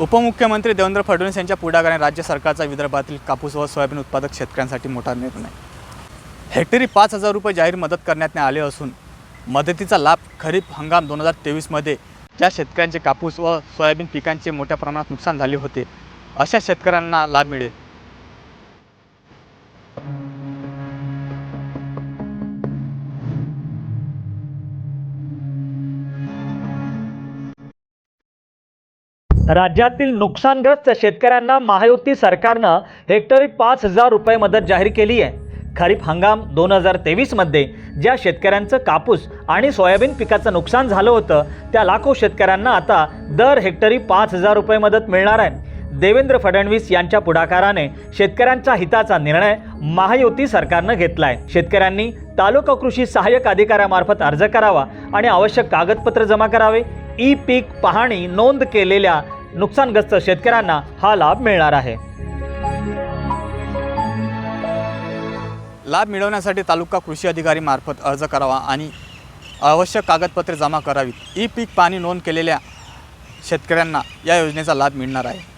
उपमुख्यमंत्री देवेंद्र फडणवीस यांच्या पुढाकाराने राज्य सरकारचा विदर्भातील कापूस व सोयाबीन उत्पादक शेतकऱ्यांसाठी मोठा निर्णय. हेक्टरी पाच हजार रुपये जाहीर मदत करण्यात आले असून मदतीचा लाभ खरीप हंगाम दोन हजार तेवीसमध्ये ज्या शेतकऱ्यांचे कापूस व सोयाबीन पिकांचे मोठ्या प्रमाणात नुकसान झाले होते अशा शेतकऱ्यांना लाभ मिळेल. राज्यातील नुकसानग्रस्त शेतकऱ्यांना महायुती सरकारनं हेक्टरी पाच हजार रुपये मदत जाहीर केली आहे. खरीप हंगाम दोन हजार तेवीसमध्ये ज्या शेतकऱ्यांचं कापूस आणि सोयाबीन पिकाचं नुकसान झालं होतं त्या लाखो शेतकऱ्यांना आता दर हेक्टरी पाच हजार रुपये मदत मिळणार आहे. देवेंद्र फडणवीस यांच्या पुढाकाराने शेतकऱ्यांच्या हिताचा निर्णय महायुती सरकारनं घेतला आहे शेतकऱ्यांनी तालुका कृषी सहाय्यक अधिकाऱ्यामार्फत अर्ज करावा आणि आवश्यक कागदपत्र जमा करावे. ई पीक पाहणी नोंद केलेल्या नुकसानग्रस्त शेतकऱ्यांना हा लाभ मिळणार आहे. लाभ मिळवण्यासाठी तालुका कृषी अधिकारी मार्फत अर्ज करावा आणि आवश्यक कागदपत्रे जमा करावीत. ई पीक पाणी नोंद केलेल्या शेतकऱ्यांना या योजनेचा लाभ मिळणार आहे.